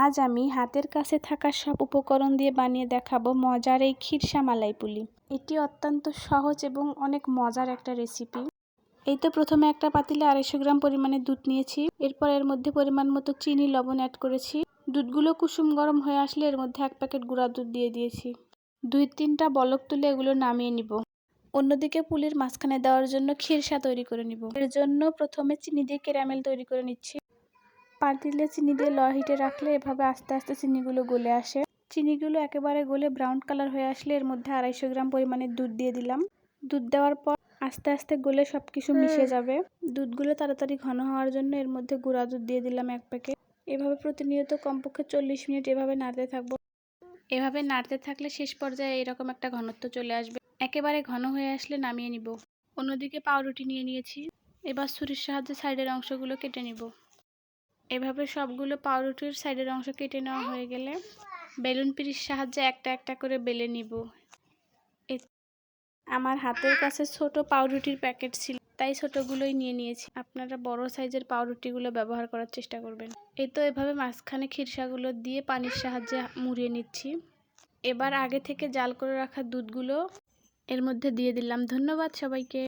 আজ আমি হাতের কাছে থাকা সব উপকরণ দিয়ে বানিয়ে দেখাবো মজার এই ক্ষীরসা মালাই পুলি। এটি অত্যন্ত সহজ এবং অনেক মজার একটা রেসিপি এই তো প্রথমে একটা পাতিলে আড়াইশো গ্রাম পরিমাণে দুধ নিয়েছি। এরপর এর মধ্যে পরিমাণ মতো চিনি, লবণ অ্যাড করেছি। দুধগুলো কুসুম গরম হয়ে আসলে এর মধ্যে এক প্যাকেট গুঁড়া দুধ দিয়ে দিয়েছি। দুই তিনটা বলক তুলে এগুলো নামিয়ে নিব। অন্যদিকে পুলির মাঝখানে দেওয়ার জন্য ক্ষীরসা তৈরি করে নিব। এর জন্য প্রথমে চিনি দিয়ে ক্যারামেল তৈরি করে নিচ্ছি। পাতিলে চিনি দিয়ে ল হিটে রাখলে এভাবে আস্তে আস্তে চিনিগুলো গলে আসে। চিনিগুলো একেবারে গলে ব্রাউন কালার হয়ে আসলে এর মধ্যে আড়াইশো গ্রাম পরিমাণে দুধ দিয়ে দিলাম। দুধ দেওয়ার পর আস্তে আস্তে গলে সব কিছু মিশে যাবে। দুধগুলো তাড়াতাড়ি ঘন হওয়ার জন্য এর মধ্যে গুঁড়া দুধ দিয়ে দিলাম এক প্যাকেট এভাবে প্রতিনিয়ত কমপক্ষে চল্লিশ মিনিট এভাবে নাড়তে থাকব। এভাবে নাড়তে থাকলে শেষ পর্যায়ে এরকম একটা ঘনত্ব চলে আসবে। একেবারে ঘন হয়ে আসলে নামিয়ে নিব। অন্যদিকে পাউরুটি নিয়ে নিয়েছি। এবার ছুরির সাহায্যে সাইডের অংশগুলো কেটে নিব। এভাবে সবগুলো পাউরুটির সাইডের অংশ কেটে নেওয়া হয়ে গেলে বেলুন পিরির সাহায্যে একটা একটা করে বেলে নিব। আমার হাতের কাছে ছোট পাউরুটির প্যাকেট ছিল, তাই ছোটগুলোই নিয়ে নিয়েছি। আপনারা বড় সাইজের পাউরুটিগুলো ব্যবহার করার চেষ্টা করবেন। এই তো এভাবে মাঝখানে খিরসাগুলো দিয়ে পানির সাহায্যে মুড়িয়ে নিচ্ছি। এবার আগে থেকে জাল করে রাখা দুধগুলো এর মধ্যে দিয়ে দিলাম। ধন্যবাদ সবাইকে।